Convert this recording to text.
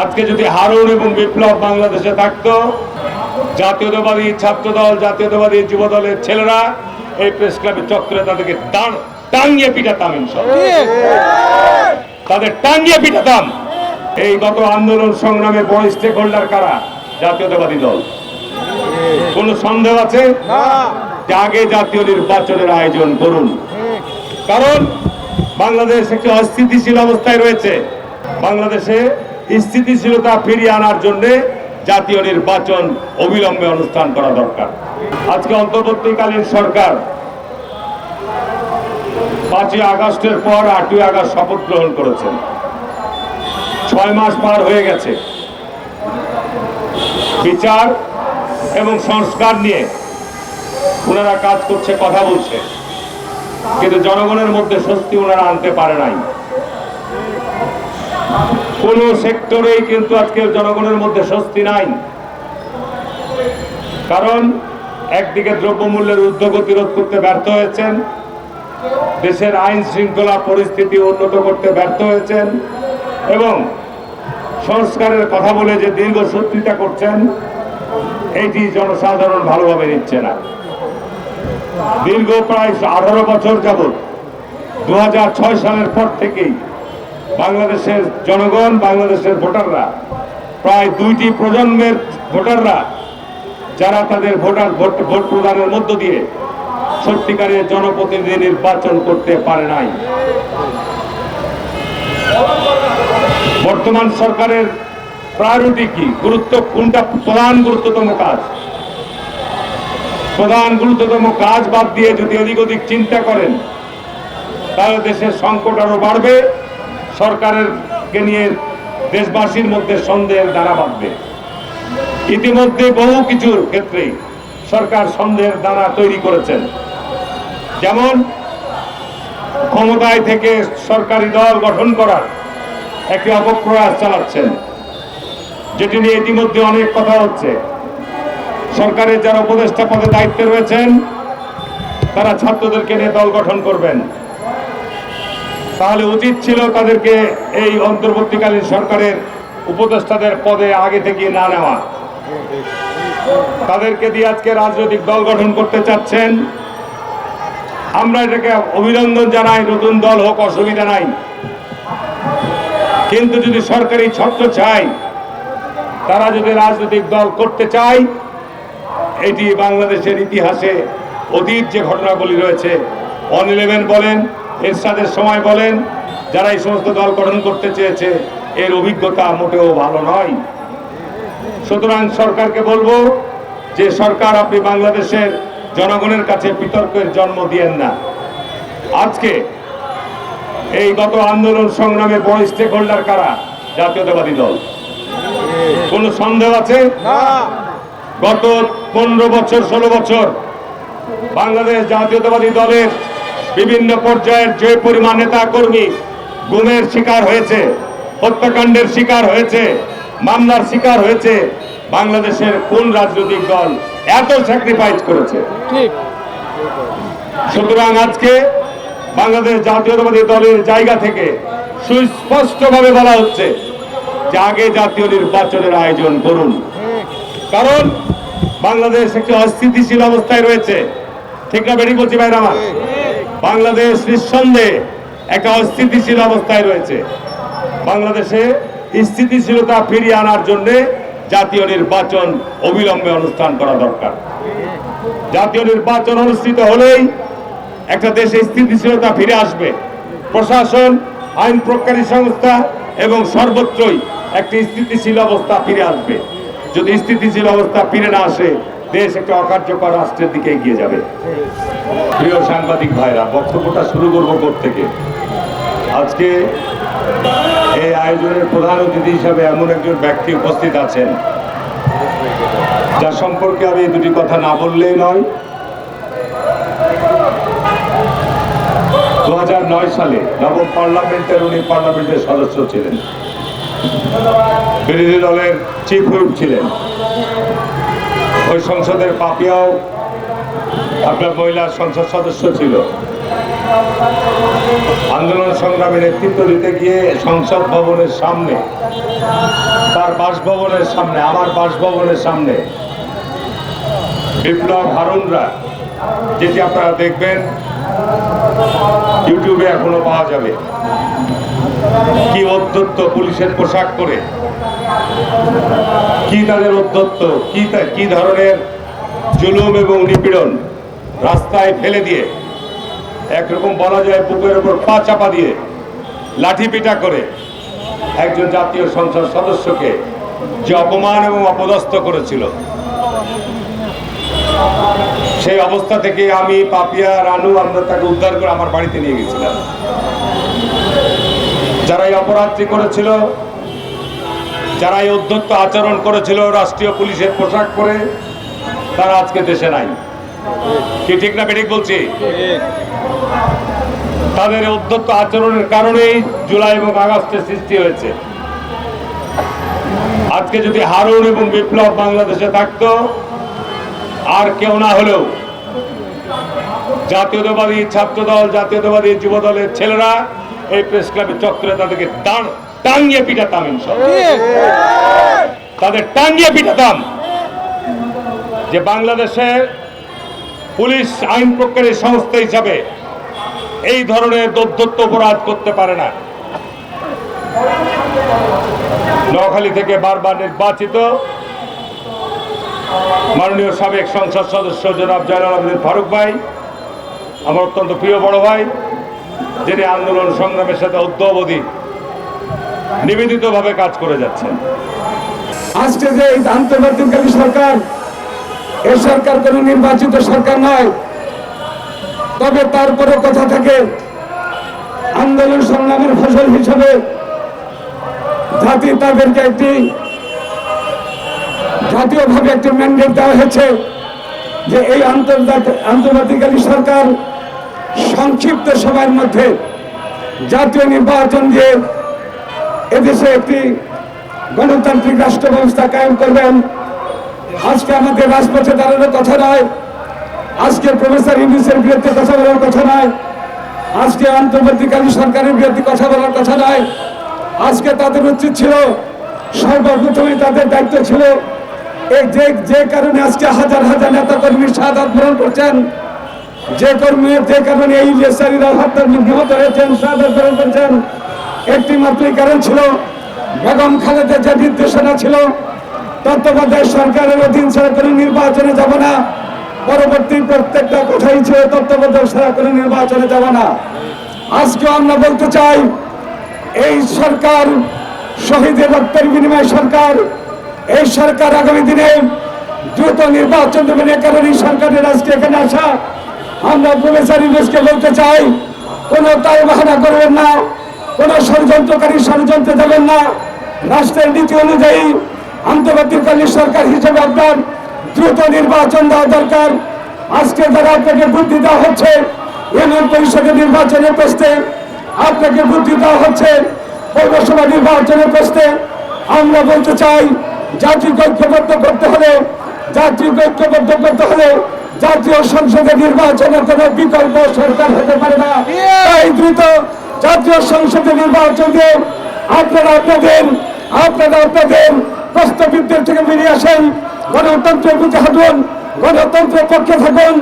আজকে যদি হারুন এবং বিপ্লব বাংলাদেশে থাকতো জাতীয়তাবাদী ছাত্রদল জাতীয়তাবাদী যুব দলের ছেলেরা এই প্রেস ক্লাবের চক্রে তাদেরকে টাঙ্গিয়ে ইনশাল্লাহ। তাদের টাঙ্গিয়ে পিটাতাম। এই গত আন্দোলন সংগ্রামে বড় স্টেক হোল্ডার কারা? জাতীয়তাবাদী দল। কোন সন্দেহ আছে? যে আগে জাতীয় নির্বাচনের আয়োজন করুন। কারণ বাংলাদেশ একটি অস্থিতিশীল অবস্থায় রয়েছে। বাংলাদেশে স্থিতিশীলতা ফিরিয়ে আনার জন্য জাতীয় নির্বাচন অবিলম্বে অনুষ্ঠান করা দরকার। আজকে অন্তর্বর্তীকালীন সরকার পাঁচই আগস্টের পর আটই আগস্ট শপথ গ্রহণ করেছেন। ছয় মাস পার হয়ে গেছে। বিচার এবং সংস্কার নিয়ে ওনারা কাজ করছে, কথা বলছে। কিন্তু জনগণের মধ্যে স্বস্তি ওনারা আনতে পারে নাই। কোন সেক্টরেই কিন্তু আজকে জনগণের মধ্যে স্বস্তি নাই। কারণ একদিকে দ্রব্যমূল্যের ঊর্ধ্বগতি রোধ করতে ব্যর্থ হয়েছেন, দেশের আইন শৃঙ্খলা পরিস্থিতি উন্নত করতে ব্যর্থ হয়েছেন এবং সংস্কারের কথা বলে যে দীর্ঘ সত্যিতা করছেন এইটি জনসাধারণ ভালোভাবে নিচ্ছে না। দীর্ঘ প্রায় আঠারো বছর যাবৎ, দু হাজার ছয় সালের পর থেকেই বাংলাদেশের জনগণ, বাংলাদেশের ভোটাররা, প্রায় দুইটি প্রজন্মের ভোটাররা, যারা তাদের ভোটার ভোট ভোট প্রদানের মধ্য দিয়ে সত্যিকারের জনপ্রতিনিধি নির্বাচন করতে পারে নাই। বর্তমান সরকারের প্রায়োরিটি কি? গুরুত্ব কোনটা? প্রধান গুরুত্বতম কাজ। প্রধান গুরুত্বতম কাজ বাদ দিয়ে যদি অধিক অধিক চিন্তা করেন, তাহলে দেশের সংকট আরও বাড়বে। সরকারের কে নিয়ে দেশবাসীর মধ্যে সন্দেহের দ্বারা বাঁধবে। ইতিমধ্যে বহু কিছুর ক্ষেত্রে সরকার সন্দেহের দ্বারা তৈরি করেছেন। যেমন, ক্ষমতায় থেকে সরকারি দল গঠন করার একটি অপপ্রয়াস চালাচ্ছেন, যেটি নিয়ে ইতিমধ্যে অনেক কথা হচ্ছে। সরকারের যারা উপদেষ্টা পদে দায়িত্বে রয়েছেন, তারা ছাত্রদেরকে নিয়ে দল গঠন করবেন। তাহলে উচিত ছিল তাদেরকে এই অন্তর্বর্তীকালীন সরকারের উপদেষ্টাদের পদে আগে থেকে না নেওয়া। তাদেরকে দিয়ে আজকে রাজনৈতিক দল গঠন করতে চাচ্ছেন। আমরা এটাকে অভিনন্দন জানাই, নতুন দল হোক, অসুবিধা নাই। কিন্তু যদি সরকারি ছত্র চাই, তারা যদি রাজনৈতিক দল করতে চায়, এটি বাংলাদেশের ইতিহাসে অতীত যে ঘটনাগুলি রয়েছে অন ইলেভেন বলেন এরশাদের সময় বলেন যারা এই সমস্ত দল গঠন করতে চেয়েছে এর অভিজ্ঞতা মোটেও ভালো নয়। সুতরাং সরকারকে বলব যে সরকার আপনি বাংলাদেশের জনগণের কাছে বিতর্কের জন্ম দিয়েন না। আজকে এই গত আন্দোলন সংগ্রামে বড় স্টেক হোল্ডার কারা? জাতীয়তাবাদী দল। কোন সন্দেহ আছে? গত পনেরো বছর ষোলো বছর বাংলাদেশ জাতীয়তাবাদী দলের বিভিন্ন পর্যায়ের যে পরিমাণ নেতা কর্মী গুমের শিকার হয়েছে হত্যাকাণ্ডের শিকার হয়েছে মামলার শিকার হয়েছে বাংলাদেশের কোন রাজনৈতিক দল এত স্যাক্রিফাইস করেছে? সুতরাং আজকে বাংলাদেশ জাতীয়তাবাদী দলের জায়গা থেকে সুস্পষ্টভাবে বলা হচ্ছে যে আগে জাতীয় নির্বাচনের আয়োজন করুন। কারণ বাংলাদেশ একটি অস্থিতিশীল অবস্থায় রয়েছে। ঠিক না বেরিয়ে বলছি ভাই আমার বাংলাদেশ নিঃসন্দেহে একটা অস্থিতিশীল অবস্থায় রয়েছে। বাংলাদেশে স্থিতিশীলতা ফিরিয়ে আনার জন্য জাতীয় নির্বাচন অবিলম্বে অনুষ্ঠান করা দরকার। জাতীয় নির্বাচন অনুষ্ঠিত হলেই একটা দেশে স্থিতিশীলতা ফিরে আসবে। প্রশাসন, আইন প্রজ্ঞানী সংস্থা এবং সর্বত্রই একটি স্থিতিশীল অবস্থা ফিরে আসবে। যদি স্থিতিশীল অবস্থা ফিরে না আসে দেশ একটা অকার্যকর রাষ্ট্রের দিকে এগিয়ে যাবে। প্রিয় সাংবাদিক ভাইরা, বক্তব্যটা শুরু করব থেকে। আজকে এই আয়োজনের প্রধান অতিথি হিসাবে এমন একজন ব্যক্তি উপস্থিত আছেন, যার সম্পর্কে আমি দুটি কথা না বললেই নয়। দু সালে নবম পার্লামেন্টের উনি পার্লামেন্টের সদস্য ছিলেন। বিরোধী দলের চিফ হুইপ ছিলেন। ওই সংসদের পাপিয়াও আপনার মহিলা সংসদ সদস্য ছিল। আন্দোলন সংগ্রামে নেতৃত্ব দিতে গিয়ে সংসদ ভবনের সামনে, তার বাসভবনের সামনে, আমার বাসভবনের সামনে বিপ্লব হারুনরা, যেটি আপনারা দেখবেন, ইউটিউবে এখনও পাওয়া যাবে। কি অধ্যত্ত পুলিশের পোশাক করে কি তাদের অধ্যত্ত কি কি ধরনের জুলুম এবং নিপীড়ন রাস্তায় ফেলে দিয়ে, একরকম বলা যায় বুকের উপর পা চাপা দিয়ে লাঠি পিটা করে একজন জাতীয় সংসদ সদস্যকে যে অপমান এবং অপদস্থ করেছিল। সেই অবস্থা থেকে আমি পাপিয়া, রানু, আমরা তাকে উদ্ধার করে আমার বাড়িতে নিয়ে গেছিলাম। যারা এই অপরাধটি করেছিল যারা এই উদ্ধত্ত আচরণ করেছিল রাষ্ট্রীয় পুলিশের পোশাক পরে, তারা আজকে দেশে নাই। কি ঠিক না বেঠিক বলছি? তাদের অধ্যত্ত আচরণের কারণেই জুলাই এবং আগস্টের সৃষ্টি হয়েছে। আজকে যদি হারুন এবং বিপ্লব বাংলাদেশে থাকতো, আর কেউ না হলেও জাতীয়তাবাদী ছাত্রদল, জাতীয়তাবাদী যুবদলের ছেলেরা এই প্রেস ক্লাবের চক্রে তাদেরকে টান- টাঙ্গিয়ে পিটাতাম ইনশাল্লাহ তাদের টাঙ্গিয়ে পিটাতাম যে বাংলাদেশের পুলিশ আইন প্রকারী সংস্থা হিসাবে এই ধরনের দৌদ্ধত্ব অপরাধ করতে পারে না। নোয়াখালী থেকে বারবার নির্বাচিত মাননীয় সাবেক সংসদ সদস্য জনাব জয়নাল আবেদিন ফারুক ভাই আমার অত্যন্ত প্রিয় বড় ভাই যিনি আন্দোলন সংগ্রামের সাথে অদ্যাবধি নিবেদিতভাবে কাজ করে যাচ্ছেন। আজকে যে এই আন্তর্জাতিককালী সরকার এই সরকার কোনো নির্বাচিত সরকার নয়, তবে তারপরে কথা থাকে, আন্দোলন সংগ্রামের ফসল হিসেবে জাতি তাদেরকে একটি জাতীয়ভাবে একটি ম্যান্ডেট দেওয়া হয়েছে যে এই আন্তর্জাতিক আন্তর্জাতিককালী সরকার সংক্ষিপ্ত সময়ের মধ্যে জাতীয় নির্বাচন দিয়ে এদেশে একটি গণতান্ত্রিক রাষ্ট্র ব্যবস্থা কায়েম করবেন। আজকে আমাদের রাজপথে দাঁড়ানোর কথা নয়। আজকে প্রফেসর ইংলিশের বিরুদ্ধে কথা বলার কথা নয়। আজকে অন্তর্বর্তীকালীন সরকারের বিরুদ্ধে কথা বলার কথা নয়। আজকে তাদের উচিত ছিল, সর্বপ্রথমে তাদের দায়িত্ব ছিল যে যে কারণে আজকে হাজার হাজার নেতা কর্মী শাহাদ গ্রহণ করছেন, যে কর্মী যে কারণে এই ইলিয়াসারীরা হত্যা নিহত হয়েছেন শাহাদ গ্রহণ করছেন একটি মাত্রই কারণ ছিল, বেগম খালেদের যে নির্দেশনা ছিল, তত্ত্বাবধায়ক সরকারের অধীন ছাড়া কোনো নির্বাচনে যাব না। পরবর্তী প্রত্যেকটা কথাই ছিল, তত্ত্বাবধায়ক ছাড়া কোনো নির্বাচনে যাব না। আজকে আমরা বলতে চাই, এই সরকার শহীদের রক্তের বিনিময় সরকার, এই সরকার আগামী দিনে দ্রুত নির্বাচন দেবেন, এ কারণে এই সরকারের আজকে এখানে আসা। আমরা প্রফেসর ইউনুসকে বলতে চাই, কোনো তাই বাহানা করবেন না। কোন ষড়যন্ত্রকারী ষড়যন্ত্রে যাবেন না। রাষ্ট্রের নীতি অনুযায়ী আন্তর্জাতিককালীন সরকার হিসেবে আপনার দ্রুত নির্বাচন দেওয়া দরকার। আজকে যারা আপনাকে বুদ্ধি দেওয়া হচ্ছে, ইউনিয়ন পরিষদের নির্বাচনের প্রশ্নে আপনাকে বুদ্ধি দেওয়া হচ্ছে, পৌরসভা নির্বাচনের প্রশ্নে আমরা বলতে চাই জাতিকে ঐক্যবদ্ধ করতে হলে জাতিকে ঐক্যবদ্ধ করতে হলে জাতীয় সংসদে নির্বাচনের কোন বিকল্প সরকার হতে পারে না। তাই দ্রুত জাতীয় সংসদে নির্বাচনকে আপনারা আপনাদের আপনারা আপনাদের প্রস্তাবিতদের থেকে বেরিয়ে আসেন। গণতন্ত্রের প্রতি হাঁটুন, গণতন্ত্রের পক্ষে থাকুন।